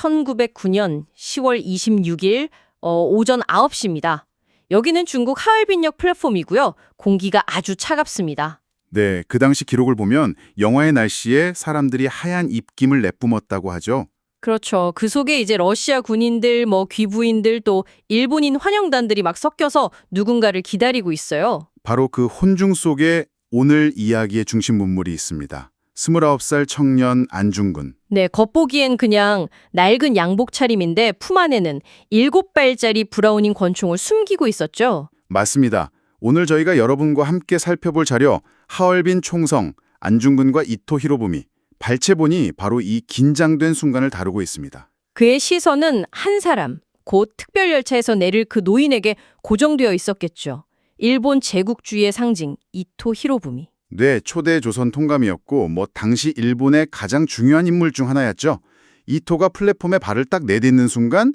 1909년 10월 26일 어, 오전 9시입니다. 여기는 중국 하얼빈역 플랫폼이고요. 공기가 아주 차갑습니다. 네, 그 당시 기록을 보면 영화의 날씨에 사람들이 하얀 입김을 내뿜었다고 하죠. 그렇죠. 그 속에 이제 러시아 군인들, 뭐 귀부인들 또 일본인 환영단들이 막 섞여서 누군가를 기다리고 있어요. 바로 그 혼중 속에 오늘 이야기의 중심 문물이 있습니다. 29살 청년 안중근. 네, 겉보기엔 그냥 낡은 양복 차림인데 품 안에는 일곱 발짜리 브라우닝 권총을 숨기고 있었죠. 맞습니다. 오늘 저희가 여러분과 함께 살펴볼 자료 하얼빈 총성, 안중근과 이토 히로부미. 발췌본이 바로 이 긴장된 순간을 다루고 있습니다. 그의 시선은 한 사람, 곧 특별열차에서 내릴 그 노인에게 고정되어 있었겠죠. 일본 제국주의의 상징 이토 히로부미. 네, 초대 조선 통감이었고 뭐 당시 일본의 가장 중요한 인물 중 하나였죠. 이토가 플랫폼에 발을 딱 내딛는 순간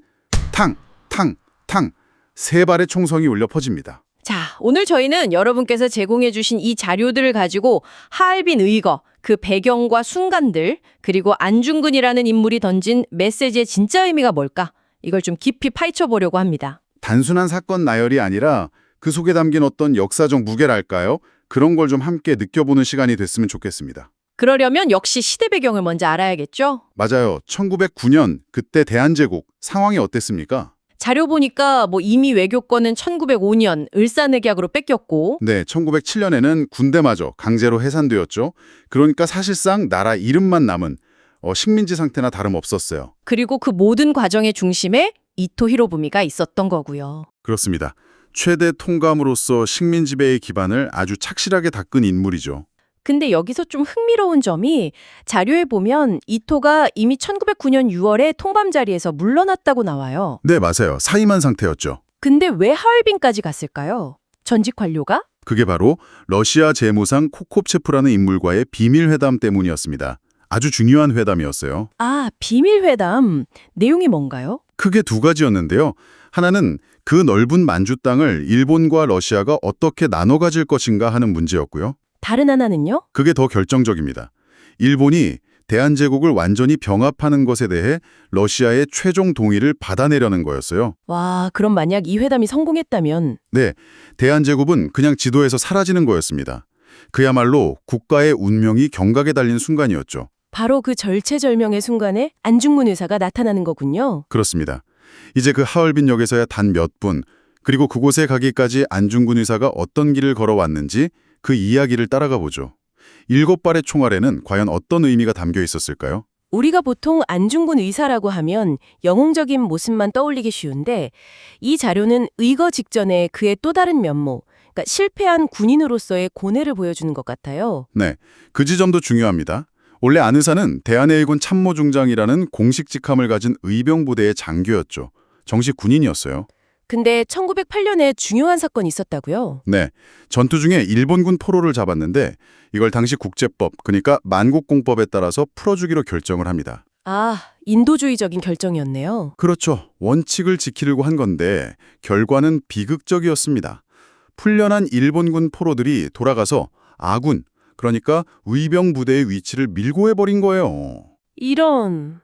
탕, 탕, 탕 세 발의 총성이 울려 퍼집니다. 자, 오늘 저희는 여러분께서 제공해 주신 이 자료들을 가지고 하얼빈 의거, 그 배경과 순간들, 그리고 안중근이라는 인물이 던진 메시지의 진짜 의미가 뭘까? 이걸 좀 깊이 파헤쳐 보려고 합니다. 단순한 사건 나열이 아니라 그 속에 담긴 어떤 역사적 무게랄까요? 그런 걸 좀 함께 느껴보는 시간이 됐으면 좋겠습니다. 그러려면 역시 시대 배경을 먼저 알아야겠죠? 맞아요. 1909년 그때 대한제국 상황이 어땠습니까? 자료 보니까 뭐 이미 외교권은 1905년 을사늑약으로 뺏겼고 네, 1907년에는 군대마저 강제로 해산되었죠. 그러니까 사실상 나라 이름만 남은 어, 식민지 상태나 다름없었어요. 그리고 그 모든 과정의 중심에 이토 히로부미가 있었던 거고요. 그렇습니다. 최대 통감으로서 식민 지배의 기반을 아주 착실하게 닦은 인물이죠. 근데 여기서 좀 흥미로운 점이 자료에 보면 이토가 이미 1909년 6월에 통밤 자리에서 물러났다고 나와요. 네, 맞아요. 사임한 상태였죠. 근데 왜 하얼빈까지 갔을까요? 전직 관료가? 그게 바로 러시아 재무상 코콥체프라는 인물과의 비밀 회담 때문이었습니다. 아주 중요한 회담이었어요. 아, 비밀 회담. 내용이 뭔가요? 크게 두 가지였는데요. 하나는 그 넓은 만주 땅을 일본과 러시아가 어떻게 나눠 가질 것인가 하는 문제였고요. 다른 하나는요? 그게 더 결정적입니다. 일본이 대한제국을 완전히 병합하는 것에 대해 러시아의 최종 동의를 받아내려는 거였어요. 와, 그럼 만약 이 회담이 성공했다면 네, 대한제국은 그냥 지도에서 사라지는 거였습니다. 그야말로 국가의 운명이 경각에 달린 순간이었죠. 바로 그 절체절명의 순간에 안중근 의사가 나타나는 거군요. 그렇습니다. 이제 그 하얼빈역에서야 단 몇 분, 그리고 그곳에 가기까지 안중근 의사가 어떤 길을 걸어왔는지 그 이야기를 따라가 보죠. 일곱 발의 총알에는 과연 어떤 의미가 담겨 있었을까요? 우리가 보통 안중근 의사라고 하면 영웅적인 모습만 떠올리기 쉬운데 이 자료는 의거 직전에 그의 또 다른 면모, 그러니까 실패한 군인으로서의 고뇌를 보여주는 것 같아요. 네, 그 지점도 중요합니다. 원래 안 의사는 대한해일군 참모중장이라는 공식 직함을 가진 의병부대의 장교였죠. 정식 군인이었어요. 근데 1908년에 중요한 사건이 있었다고요? 네, 전투 중에 일본군 포로를 잡았는데 이걸 당시 국제법, 그러니까 만국공법에 따라서 풀어주기로 결정을 합니다. 아, 인도주의적인 결정이었네요. 그렇죠. 원칙을 지키려고 한 건데 결과는 비극적이었습니다. 풀려난 일본군 포로들이 돌아가서 아군, 그러니까 의병 부대의 위치를 밀고 해버린 거예요. 이런...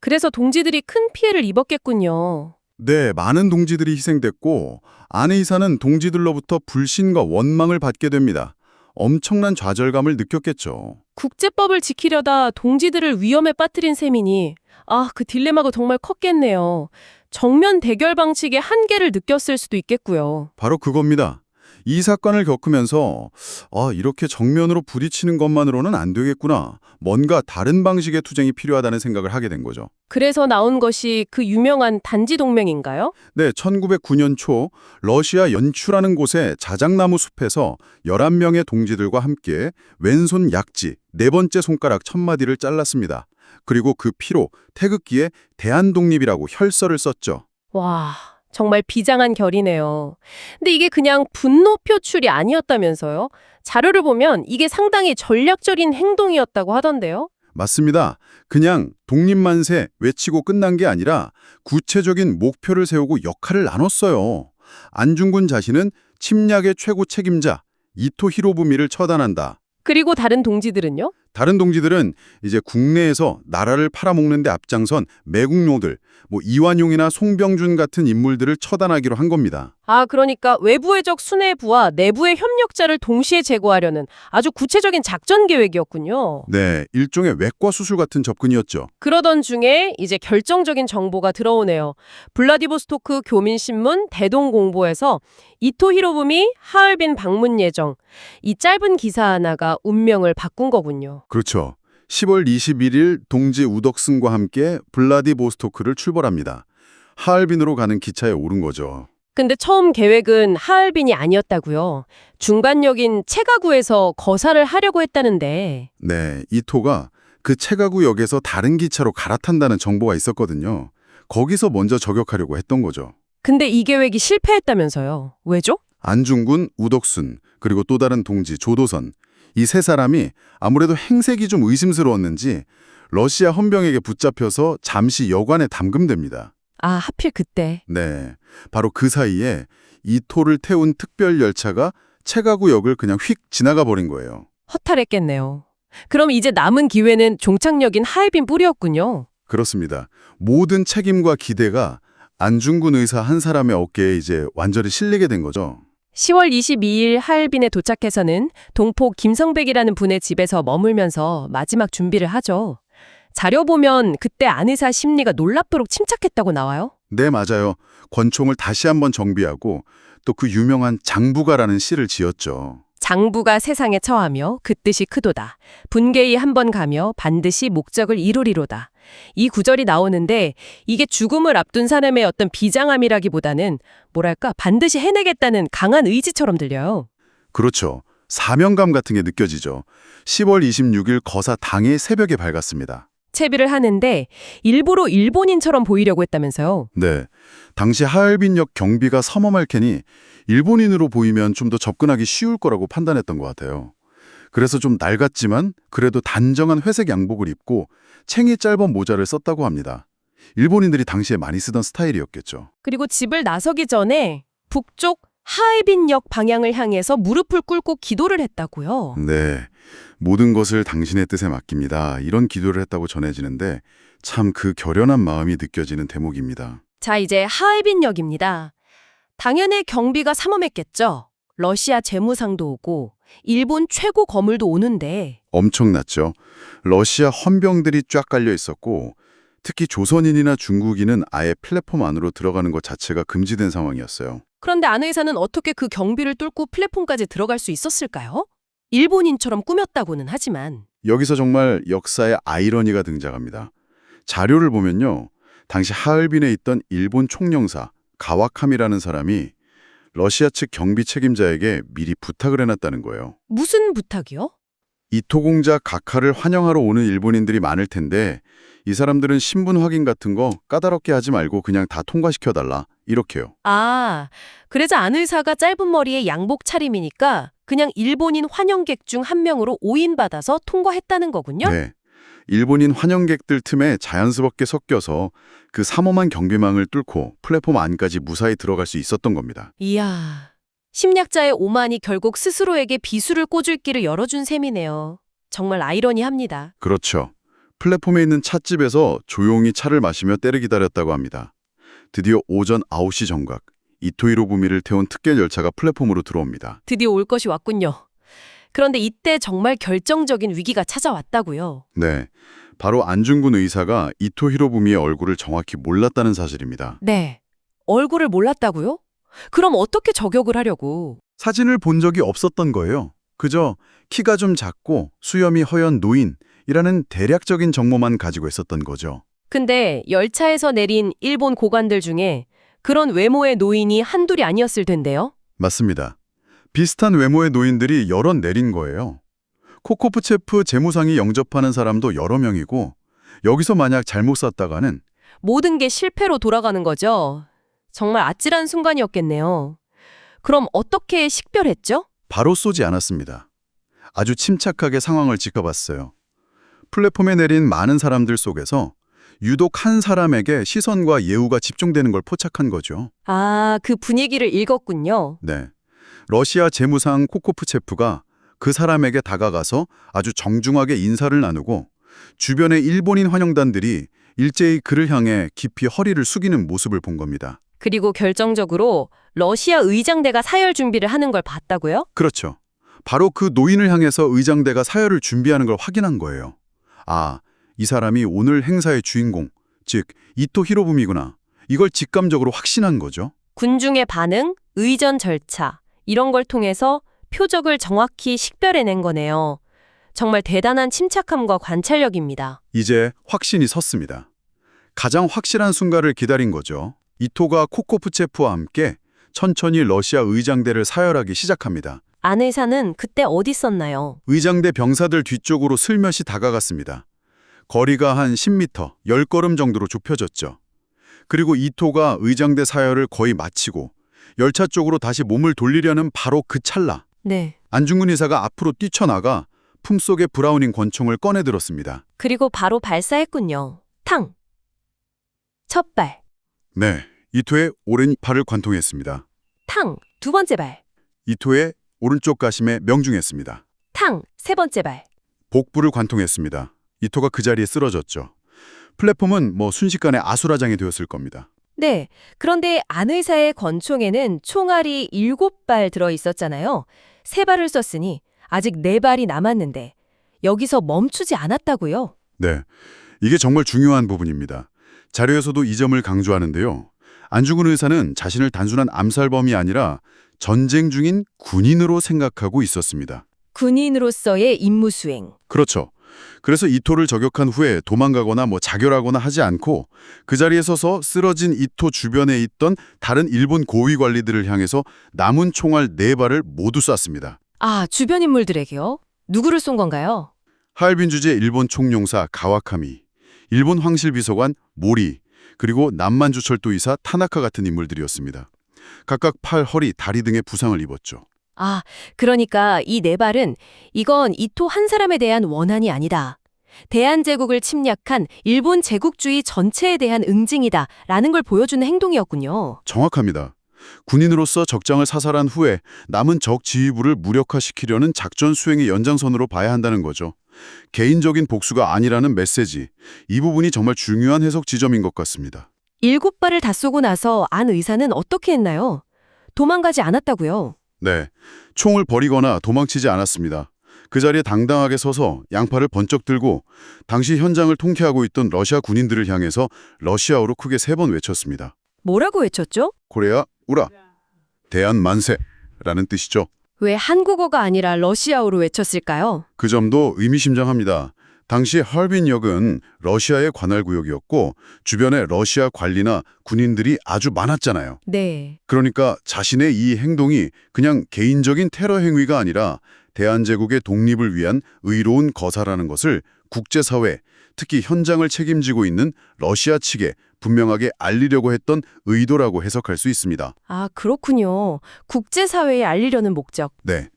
그래서 동지들이 큰 피해를 입었겠군요. 네, 많은 동지들이 희생됐고 아내 이사는 동지들로부터 불신과 원망을 받게 됩니다. 엄청난 좌절감을 느꼈겠죠. 국제법을 지키려다 동지들을 위험에 빠뜨린 셈이니 아, 그 딜레마가 정말 컸겠네요. 정면 대결 방식의 한계를 느꼈을 수도 있겠고요. 바로 그겁니다. 이 사건을 겪으면서 아, 이렇게 정면으로 부딪히는 것만으로는 안 되겠구나. 뭔가 다른 방식의 투쟁이 필요하다는 생각을 하게 된 거죠. 그래서 나온 것이 그 유명한 단지 동맹인가요? 네, 1909년 초 러시아 연추라는 곳의 자작나무 숲에서 11명의 동지들과 함께 왼손 약지 네 번째 손가락 천마디를 잘랐습니다. 그리고 그 피로 태극기에 대한독립이라고 혈서를 썼죠. 와, 정말 비장한 결이네요. 근데 이게 그냥 분노 표출이 아니었다면서요? 자료를 보면 이게 상당히 전략적인 행동이었다고 하던데요? 맞습니다. 그냥 독립만세 외치고 끝난 게 아니라 구체적인 목표를 세우고 역할을 나눴어요. 안중근 자신은 침략의 최고 책임자 이토 히로부미를 처단한다. 그리고 다른 동지들은요? 다른 동지들은 이제 국내에서 나라를 팔아먹는 데 앞장선 매국노들, 뭐 이완용이나 송병준 같은 인물들을 처단하기로 한 겁니다. 아, 그러니까 외부의 적 수뇌부와 내부의 협력자를 동시에 제거하려는 아주 구체적인 작전 계획이었군요. 네, 일종의 외과 수술 같은 접근이었죠. 그러던 중에 이제 결정적인 정보가 들어오네요. 블라디보스토크 교민신문 대동공보에서 이토 히로부미 하얼빈 방문 예정. 이 짧은 기사 하나가 운명을 바꾼 거군요. 그렇죠. 10월 21일 동지 우덕승과 함께 블라디보스토크를 출발합니다. 하얼빈으로 가는 기차에 오른 거죠. 근데 처음 계획은 하얼빈이 아니었다고요. 중반역인 체가구에서 거사를 하려고 했다는데 네, 이토가 그 체가구역에서 다른 기차로 갈아탄다는 정보가 있었거든요. 거기서 먼저 저격하려고 했던 거죠. 근데 이 계획이 실패했다면서요. 왜죠? 안중근, 우덕순, 그리고 또 다른 동지 조도선 이 세 사람이 아무래도 행색이 좀 의심스러웠는지 러시아 헌병에게 붙잡혀서 잠시 여관에 담금됩니다. 아, 하필 그때. 네, 바로 그 사이에 이 토를 태운 특별 열차가 체가구역을 그냥 휙 지나가 버린 거예요. 허탈했겠네요. 그럼 이제 남은 기회는 종착역인 하얼빈 뿌리였군요. 그렇습니다. 모든 책임과 기대가 안중근 의사 한 사람의 어깨에 이제 완전히 실리게 된 거죠. 10월 22일 하얼빈에 도착해서는 동포 김성백이라는 분의 집에서 머물면서 마지막 준비를 하죠. 자료 보면 그때 안 의사 심리가 놀랍도록 침착했다고 나와요. 네, 맞아요. 권총을 다시 한번 정비하고 또 그 유명한 장부가라는 시를 지었죠. 장부가 세상에 처하며 그 뜻이 크도다. 분계히 한번 가며 반드시 목적을 이루리로다. 이 구절이 나오는데 이게 죽음을 앞둔 사람의 어떤 비장함이라기보다는 뭐랄까 반드시 해내겠다는 강한 의지처럼 들려요. 그렇죠. 사명감 같은 게 느껴지죠. 10월 26일 거사 당일 새벽에 밝았습니다. 채비를 하는데 일부러 일본인처럼 보이려고 했다면서요. 네. 당시 하얼빈역 경비가 삼엄할 캐니 일본인으로 보이면 좀 더 접근하기 쉬울 거라고 판단했던 것 같아요. 그래서 좀 낡았지만 그래도 단정한 회색 양복을 입고 챙이 짧은 모자를 썼다고 합니다. 일본인들이 당시에 많이 쓰던 스타일이었겠죠. 그리고 집을 나서기 전에 북쪽 하얼빈역 방향을 향해서 무릎을 꿇고 기도를 했다고요. 네. 모든 것을 당신의 뜻에 맡깁니다. 이런 기도를 했다고 전해지는데 참 그 결연한 마음이 느껴지는 대목입니다. 자, 이제 하얼빈역입니다. 당연히 경비가 삼엄했겠죠. 러시아 재무상도 오고 일본 최고 거물도 오는데 엄청났죠. 러시아 헌병들이 쫙 깔려 있었고 특히 조선인이나 중국인은 아예 플랫폼 안으로 들어가는 것 자체가 금지된 상황이었어요. 그런데 안 의사는 어떻게 그 경비를 뚫고 플랫폼까지 들어갈 수 있었을까요? 일본인처럼 꾸몄다고는 하지만 여기서 정말 역사의 아이러니가 등장합니다. 자료를 보면요. 당시 하얼빈에 있던 일본 총령사 가와캄이라는 사람이 러시아 측 경비 책임자에게 미리 부탁을 해놨다는 거예요. 무슨 부탁이요? 이토공자 각하를 환영하러 오는 일본인들이 많을 텐데 이 사람들은 신분 확인 같은 거 까다롭게 하지 말고 그냥 다 통과시켜달라 이렇게요. 아, 그래서 안 의사가 짧은 머리에 양복 차림이니까 그냥 일본인 환영객 중 한 명으로 오인받아서 통과했다는 거군요. 네. 일본인 환영객들 틈에 자연스럽게 섞여서 그 삼엄한 경비망을 뚫고 플랫폼 안까지 무사히 들어갈 수 있었던 겁니다. 이야, 심리학자의 오만이 결국 스스로에게 비수를 꽂을 길을 열어준 셈이네요. 정말 아이러니합니다. 그렇죠. 플랫폼에 있는 찻집에서 조용히 차를 마시며 때를 기다렸다고 합니다. 드디어 오전 9시 정각, 이토이로 부미를 태운 특별 열차가 플랫폼으로 들어옵니다. 드디어 올 것이 왔군요. 그런데 이때 정말 결정적인 위기가 찾아왔다고요. 네, 바로 안중근 의사가 이토 히로부미의 얼굴을 정확히 몰랐다는 사실입니다. 네. 얼굴을 몰랐다고요? 그럼 어떻게 저격을 하려고? 사진을 본 적이 없었던 거예요. 그저 키가 좀 작고 수염이 허연 노인이라는 대략적인 정보만 가지고 있었던 거죠. 근데 열차에서 내린 일본 고관들 중에 그런 외모의 노인이 한둘이 아니었을 텐데요. 맞습니다. 비슷한 외모의 노인들이 여러 내린 거예요. 코코프체프 재무상이 영접하는 사람도 여러 명이고 여기서 만약 잘못 쐈다가는 모든 게 실패로 돌아가는 거죠. 정말 아찔한 순간이었겠네요. 그럼 어떻게 식별했죠? 바로 쏘지 않았습니다. 아주 침착하게 상황을 지켜봤어요. 플랫폼에 내린 많은 사람들 속에서 유독 한 사람에게 시선과 예우가 집중되는 걸 포착한 거죠. 아, 그 분위기를 읽었군요. 네. 러시아 재무상 코코프체프가 그 사람에게 다가가서 아주 정중하게 인사를 나누고 주변의 일본인 환영단들이 일제히 그를 향해 깊이 허리를 숙이는 모습을 본 겁니다. 그리고 결정적으로 러시아 의장대가 사열 준비를 하는 걸 봤다고요? 그렇죠. 바로 그 노인을 향해서 의장대가 사열을 준비하는 걸 확인한 거예요. 아, 이 사람이 오늘 행사의 주인공, 즉 이토 히로부미구나. 이걸 직감적으로 확신한 거죠. 군중의 반응, 의전 절차 이런 걸 통해서 표적을 정확히 식별해낸 거네요. 정말 대단한 침착함과 관찰력입니다. 이제 확신이 섰습니다. 가장 확실한 순간을 기다린 거죠. 이토가 코코프체프와 함께 천천히 러시아 의장대를 사열하기 시작합니다. 안 의사는 그때 어디 있었나요? 의장대 병사들 뒤쪽으로 슬며시 다가갔습니다. 거리가 한 10m, 10걸음 정도로 좁혀졌죠. 그리고 이토가 의장대 사열을 거의 마치고 열차 쪽으로 다시 몸을 돌리려는 바로 그 찰나 네. 안중근 의사가 앞으로 뛰쳐나가 품속의 브라우닝 권총을 꺼내들었습니다. 그리고 바로 발사했군요. 탕. 첫 발. 네, 이토의 오른 팔을 관통했습니다. 탕. 두 번째 발. 이토의 오른쪽 가심에 명중했습니다. 탕. 세 번째 발. 복부를 관통했습니다. 이토가 그 자리에 쓰러졌죠. 플랫폼은 뭐 순식간에 아수라장이 되었을 겁니다. 네. 그런데 안 의사의 권총에는 총알이 7발 들어 있었잖아요. 세 발을 썼으니 아직 네 발이 남았는데 여기서 멈추지 않았다고요? 네, 이게 정말 중요한 부분입니다. 자료에서도 이 점을 강조하는데요. 안중근 의사는 자신을 단순한 암살범이 아니라 전쟁 중인 군인으로 생각하고 있었습니다. 군인으로서의 임무 수행. 그렇죠. 그래서 이토를 저격한 후에 도망가거나 뭐 자결하거나 하지 않고 그 자리에 서서 쓰러진 이토 주변에 있던 다른 일본 고위 관리들을 향해서 남은 총알 네 발을 모두 쐈습니다. 아, 주변 인물들에게요? 누구를 쏜 건가요? 하얼빈 주재 일본 총용사 가와카미, 일본 황실 비서관 모리, 그리고 남만주철도 이사 타나카 같은 인물들이었습니다. 각각 팔, 허리, 다리 등의 부상을 입었죠. 아, 그러니까 이 네 발은 이건 이토 한 사람에 대한 원한이 아니다. 대한제국을 침략한 일본 제국주의 전체에 대한 응징이다. 라는 걸 보여주는 행동이었군요. 정확합니다. 군인으로서 적장을 사살한 후에 남은 적 지휘부를 무력화시키려는 작전 수행의 연장선으로 봐야 한다는 거죠. 개인적인 복수가 아니라는 메시지. 이 부분이 정말 중요한 해석 지점인 것 같습니다. 일곱 발을 다 쏘고 나서 안 의사는 어떻게 했나요? 도망가지 않았다고요. 네, 총을 버리거나 도망치지 않았습니다. 그 자리에 당당하게 서서 양팔을 번쩍 들고 당시 현장을 통쾌하고 있던 러시아 군인들을 향해서 러시아어로 크게 세 번 외쳤습니다. 뭐라고 외쳤죠? 코레아 우라 대한 만세라는 뜻이죠. 왜 한국어가 아니라 러시아어로 외쳤을까요? 그 점도 의미심장합니다. 당시 하얼빈역은 러시아의 관할 구역이었고 주변에 러시아 관리나 군인들이 아주 많았잖아요. 네. 그러니까 자신의 이 행동이 그냥 개인적인 테러 행위가 아니라 대한제국의 독립을 위한 의로운 거사라는 것을 국제사회, 특히 현장을 책임지고 있는 러시아 측에 분명하게 알리려고 했던 의도라고 해석할 수 있습니다. 아, 그렇군요. 국제사회에 알리려는 목적. 네.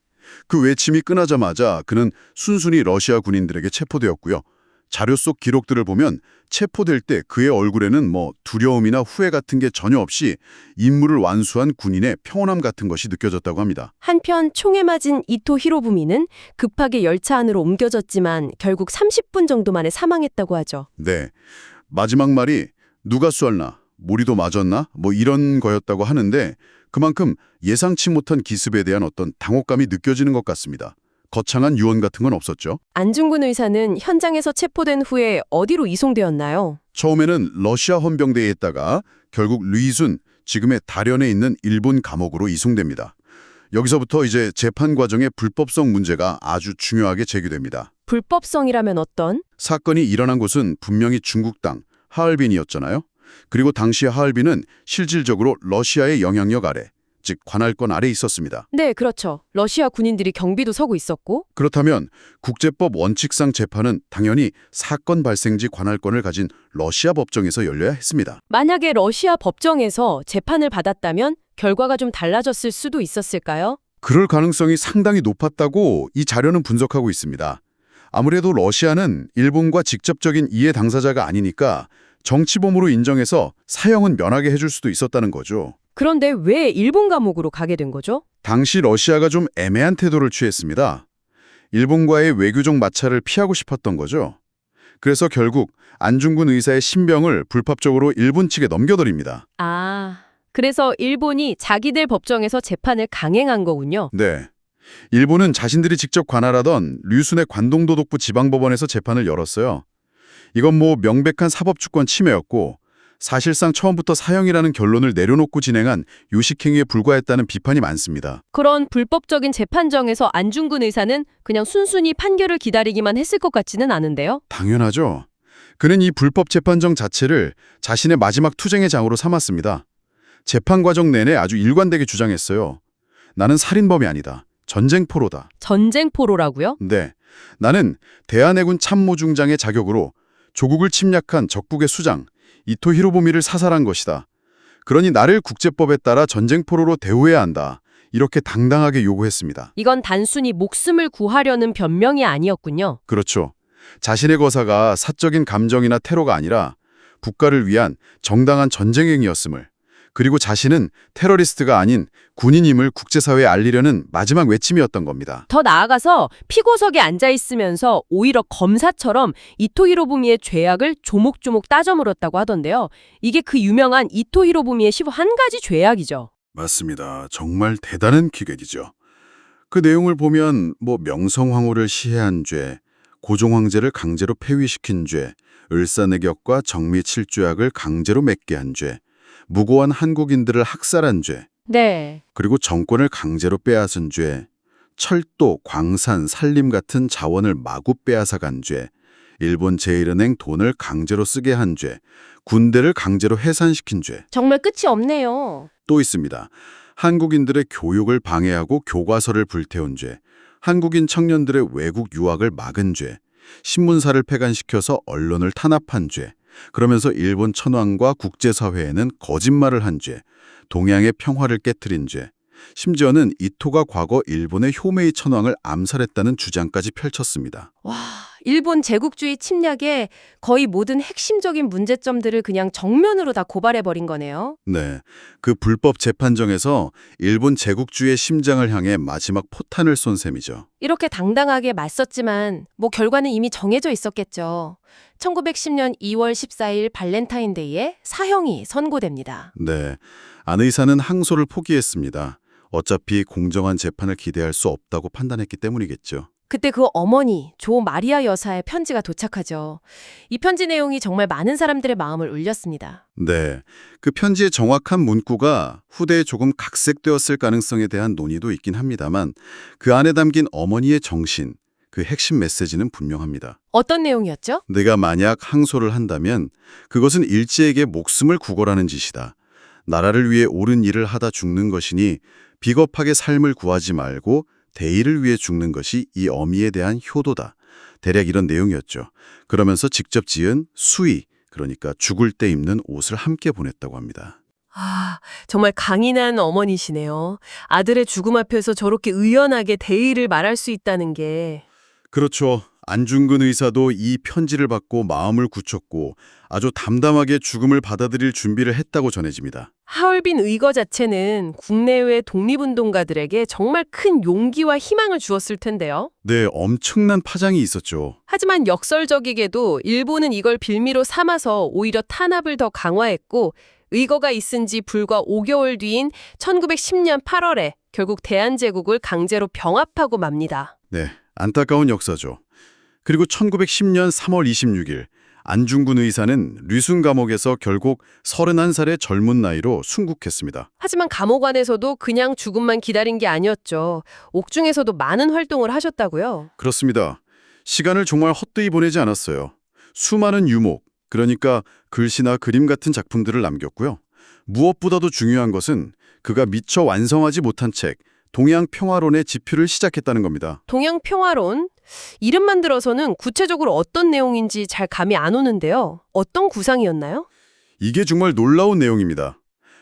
그 외침이 끊어자마자 그는 순순히 러시아 군인들에게 체포되었고요. 자료 속 기록들을 보면 체포될 때 그의 얼굴에는 뭐 두려움이나 후회 같은 게 전혀 없이 임무를 완수한 군인의 평온함 같은 것이 느껴졌다고 합니다. 한편 총에 맞은 이토 히로부미는 급하게 열차 안으로 옮겨졌지만 결국 30분 정도 만에 사망했다고 하죠. 네. 마지막 말이 누가 쏠나? 모리도 맞았나? 뭐 이런 거였다고 하는데 그만큼 예상치 못한 기습에 대한 어떤 당혹감이 느껴지는 것 같습니다. 거창한 유언 같은 건 없었죠. 안중근 의사는 현장에서 체포된 후에 어디로 이송되었나요? 처음에는 러시아 헌병대에 있다가 결국 루이순, 지금의 다련에 있는 일본 감옥으로 이송됩니다. 여기서부터 이제 재판 과정의 불법성 문제가 아주 중요하게 제기됩니다. 불법성이라면 어떤? 사건이 일어난 곳은 분명히 중국 땅, 하얼빈이었잖아요. 그리고 당시 하얼빈은 실질적으로 러시아의 영향력 아래, 즉 관할권 아래 있었습니다. 네, 그렇죠. 러시아 군인들이 경비도 서고 있었고 그렇다면 국제법 원칙상 재판은 당연히 사건 발생지 관할권을 가진 러시아 법정에서 열려야 했습니다. 만약에 러시아 법정에서 재판을 받았다면 결과가 좀 달라졌을 수도 있었을까요? 그럴 가능성이 상당히 높았다고 이 자료는 분석하고 있습니다. 아무래도 러시아는 일본과 직접적인 이해 당사자가 아니니까 정치범으로 인정해서 사형은 면하게 해줄 수도 있었다는 거죠. 그런데 왜 일본 감옥으로 가게 된 거죠? 당시 러시아가 좀 애매한 태도를 취했습니다. 일본과의 외교적 마찰을 피하고 싶었던 거죠. 그래서 결국 안중근 의사의 신병을 불법적으로 일본 측에 넘겨드립니다. 아, 그래서 일본이 자기들 법정에서 재판을 강행한 거군요. 네. 일본은 자신들이 직접 관할하던 류순의 관동도독부 지방법원에서 재판을 열었어요. 이건 뭐 명백한 사법주권 침해였고 사실상 처음부터 사형이라는 결론을 내려놓고 진행한 요식행위에 불과했다는 비판이 많습니다. 그런 불법적인 재판정에서 안중근 의사는 그냥 순순히 판결을 기다리기만 했을 것 같지는 않은데요. 당연하죠. 그는 이 불법 재판정 자체를 자신의 마지막 투쟁의 장으로 삼았습니다. 재판 과정 내내 아주 일관되게 주장했어요. 나는 살인범이 아니다. 전쟁포로다. 전쟁포로라고요? 네. 나는 대한해군 참모 중장의 자격으로 조국을 침략한 적국의 수장 이토 히로부미를 사살한 것이다. 그러니 나를 국제법에 따라 전쟁포로로 대우해야 한다. 이렇게 당당하게 요구했습니다. 이건 단순히 목숨을 구하려는 변명이 아니었군요. 그렇죠. 자신의 거사가 사적인 감정이나 테러가 아니라 국가를 위한 정당한 전쟁행위였음을 그리고 자신은 테러리스트가 아닌 군인임을 국제사회에 알리려는 마지막 외침이었던 겁니다. 더 나아가서 피고석에 앉아 있으면서 오히려 검사처럼 이토 히로부미의 죄악을 조목조목 따져 물었다고 하던데요. 이게 그 유명한 이토 히로부미의 11가지 죄악이죠. 맞습니다. 정말 대단한 기획이죠. 그 내용을 보면 뭐 명성황후를 시해한 죄, 고종황제를 강제로 폐위시킨 죄, 을사내격과 정미칠조약을 강제로 맺게 한 죄, 무고한 한국인들을 학살한 죄, 네. 그리고 정권을 강제로 빼앗은 죄, 철도, 광산, 산림 같은 자원을 마구 빼앗아간 죄, 일본 제1은행 돈을 강제로 쓰게 한 죄, 군대를 강제로 해산시킨 죄, 정말 끝이 없네요. 또 있습니다. 한국인들의 교육을 방해하고 교과서를 불태운 죄, 한국인 청년들의 외국 유학을 막은 죄, 신문사를 폐간시켜서 언론을 탄압한 죄, 그러면서 일본 천황과 국제사회에는 거짓말을 한 죄, 동양의 평화를 깨뜨린 죄, 심지어는 이토가 과거 일본의 효메이 천황을 암살했다는 주장까지 펼쳤습니다. 와, 일본 제국주의 침략의 거의 모든 핵심적인 문제점들을 그냥 정면으로 다 고발해버린 거네요. 네, 그 불법 재판정에서 일본 제국주의의 심장을 향해 마지막 포탄을 쏜 셈이죠. 이렇게 당당하게 맞섰지만 뭐 결과는 이미 정해져 있었겠죠. 1910년 2월 14일 발렌타인데이에 사형이 선고됩니다. 네, 안 의사는 항소를 포기했습니다. 어차피 공정한 재판을 기대할 수 없다고 판단했기 때문이겠죠. 그때 그 어머니 조 마리아 여사의 편지가 도착하죠. 이 편지 내용이 정말 많은 사람들의 마음을 울렸습니다. 네, 그 편지의 정확한 문구가 후대에 조금 각색되었을 가능성에 대한 논의도 있긴 합니다만 그 안에 담긴 어머니의 정신, 그 핵심 메시지는 분명합니다. 어떤 내용이었죠? 내가 만약 항소를 한다면 그것은 일제에게 목숨을 구걸하는 짓이다. 나라를 위해 옳은 일을 하다 죽는 것이니 비겁하게 삶을 구하지 말고 대의를 위해 죽는 것이 이 어미에 대한 효도다. 대략 이런 내용이었죠. 그러면서 직접 지은 수의, 그러니까 죽을 때 입는 옷을 함께 보냈다고 합니다. 아, 정말 강인한 어머니시네요. 아들의 죽음 앞에서 저렇게 의연하게 대의를 말할 수 있다는 게 그렇죠. 안중근 의사도 이 편지를 받고 마음을 굳혔고 아주 담담하게 죽음을 받아들일 준비를 했다고 전해집니다. 하얼빈 의거 자체는 국내외 독립운동가들에게 정말 큰 용기와 희망을 주었을 텐데요. 네, 엄청난 파장이 있었죠. 하지만 역설적이게도 일본은 이걸 빌미로 삼아서 오히려 탄압을 더 강화했고 의거가 있은 지 불과 5개월 뒤인 1910년 8월에 결국 대한제국을 강제로 병합하고 맙니다. 네, 안타까운 역사죠. 그리고 1910년 3월 26일 안중근 의사는 류순 감옥에서 결국 31살의 젊은 나이로 순국했습니다. 하지만 감옥 안에서도 그냥 죽음만 기다린 게 아니었죠. 옥중에서도 많은 활동을 하셨다고요. 그렇습니다. 시간을 정말 헛되이 보내지 않았어요. 수많은 유목, 그러니까 글씨나 그림 같은 작품들을 남겼고요. 무엇보다도 중요한 것은 그가 미처 완성하지 못한 책, 동양 평화론의 집필을 시작했다는 겁니다. 동양 평화론 이름만 들어서는 구체적으로 어떤 내용인지 잘 감이 안 오는데요. 어떤 구상이었나요? 이게 정말 놀라운 내용입니다.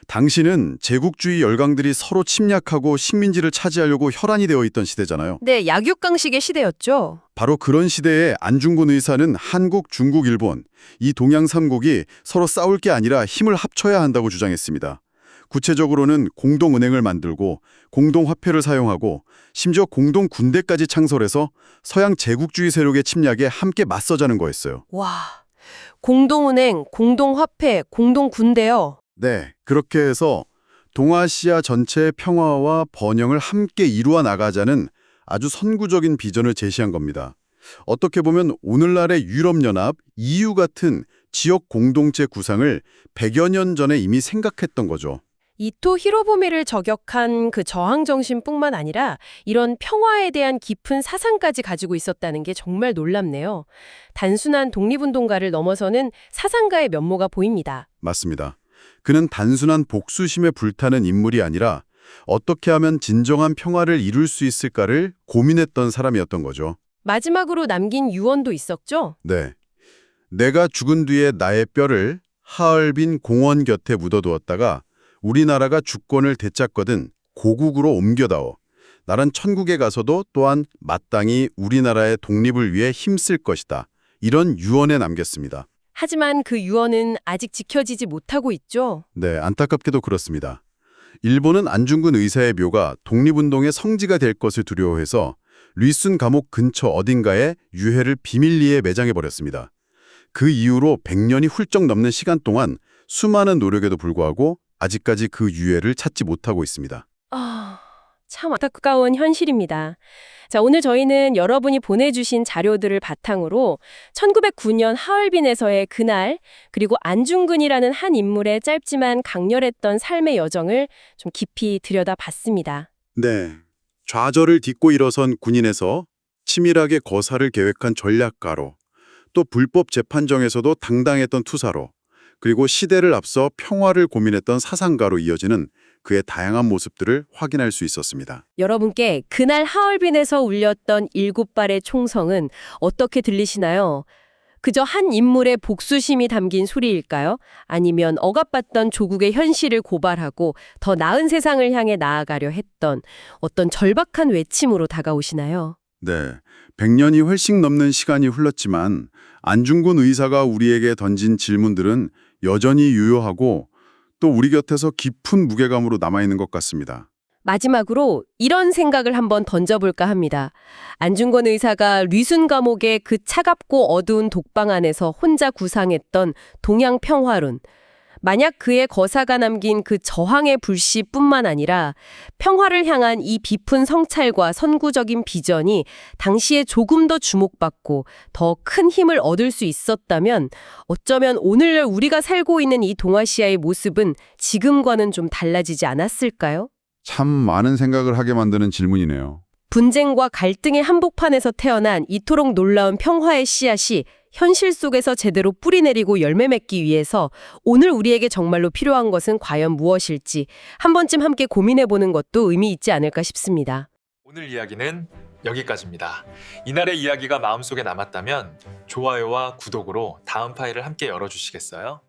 당시는 제국주의 열강들이 서로 침략하고 식민지를 차지하려고 혈안이 되어 있던 시대잖아요. 네, 약육강식의 시대였죠. 바로 그런 시대에 안중근 의사는 한국, 중국, 일본 이 동양 삼국이 서로 싸울 게 아니라 힘을 합쳐야 한다고 주장했습니다. 구체적으로는 공동은행을 만들고 공동화폐를 사용하고 심지어 공동군대까지 창설해서 서양 제국주의 세력의 침략에 함께 맞서자는 거였어요. 와, 공동은행, 공동화폐, 공동군대요. 네, 그렇게 해서 동아시아 전체의 평화와 번영을 함께 이루어 나가자는 아주 선구적인 비전을 제시한 겁니다. 어떻게 보면 오늘날의 유럽연합, EU 같은 지역 공동체 구상을 100여 년 전에 이미 생각했던 거죠. 이토 히로부미를 저격한 그 저항 정신뿐만 아니라 이런 평화에 대한 깊은 사상까지 가지고 있었다는 게 정말 놀랍네요. 단순한 독립운동가를 넘어서는 사상가의 면모가 보입니다. 맞습니다. 그는 단순한 복수심에 불타는 인물이 아니라 어떻게 하면 진정한 평화를 이룰 수 있을까를 고민했던 사람이었던 거죠. 마지막으로 남긴 유언도 있었죠? 네. 내가 죽은 뒤에 나의 뼈를 하얼빈 공원 곁에 묻어두었다가 우리나라가 주권을 되찾거든 고국으로 옮겨다오. 나란 천국에 가서도 또한 마땅히 우리나라의 독립을 위해 힘쓸 것이다. 이런 유언에 남겼습니다. 하지만 그 유언은 아직 지켜지지 못하고 있죠. 네, 안타깝게도 그렇습니다. 일본은 안중근 의사의 묘가 독립운동의 성지가 될 것을 두려워해서 리순 감옥 근처 어딘가에 유해를 비밀리에 매장해버렸습니다. 그 이후로 100년이 훌쩍 넘는 시간 동안 수많은 노력에도 불구하고 아직까지 그 유해를 찾지 못하고 있습니다. 아, 참 안타까운 현실입니다. 자, 오늘 저희는 여러분이 보내주신 자료들을 바탕으로 1909년 하얼빈에서의 그날, 그리고 안중근이라는 한 인물의 짧지만 강렬했던 삶의 여정을 좀 깊이 들여다봤습니다. 네, 좌절을 딛고 일어선 군인에서 치밀하게 거사를 계획한 전략가로, 또 불법 재판정에서도 당당했던 투사로, 그리고 시대를 앞서 평화를 고민했던 사상가로 이어지는 그의 다양한 모습들을 확인할 수 있었습니다. 여러분께 그날 하얼빈에서 울렸던 일곱 발의 총성은 어떻게 들리시나요? 그저 한 인물의 복수심이 담긴 소리일까요? 아니면 억압받던 조국의 현실을 고발하고 더 나은 세상을 향해 나아가려 했던 어떤 절박한 외침으로 다가오시나요? 네, 100년이 훨씬 넘는 시간이 흘렀지만 안중근 의사가 우리에게 던진 질문들은 여전히 유효하고 또 우리 곁에서 깊은 무게감으로 남아있는 것 같습니다. 마지막으로 이런 생각을 한번 던져볼까 합니다. 안중근 의사가 류순 감옥의 그 차갑고 어두운 독방 안에서 혼자 구상했던 동양 평화론. 만약 그의 거사가 남긴 그 저항의 불씨뿐만 아니라 평화를 향한 이 깊은 성찰과 선구적인 비전이 당시에 조금 더 주목받고 더 큰 힘을 얻을 수 있었다면 어쩌면 오늘날 우리가 살고 있는 이 동아시아의 모습은 지금과는 좀 달라지지 않았을까요? 참 많은 생각을 하게 만드는 질문이네요. 분쟁과 갈등의 한복판에서 태어난 이토록 놀라운 평화의 씨앗이 현실 속에서 제대로 뿌리내리고 열매 맺기 위해서 오늘 우리에게 정말로 필요한 것은 과연 무엇일지 한 번쯤 함께 고민해보는 것도 의미 있지 않을까 싶습니다. 오늘 이야기는 여기까지입니다. 이날의 이야기가 마음속에 남았다면 좋아요와 구독으로 다음 파일을 함께 열어주시겠어요?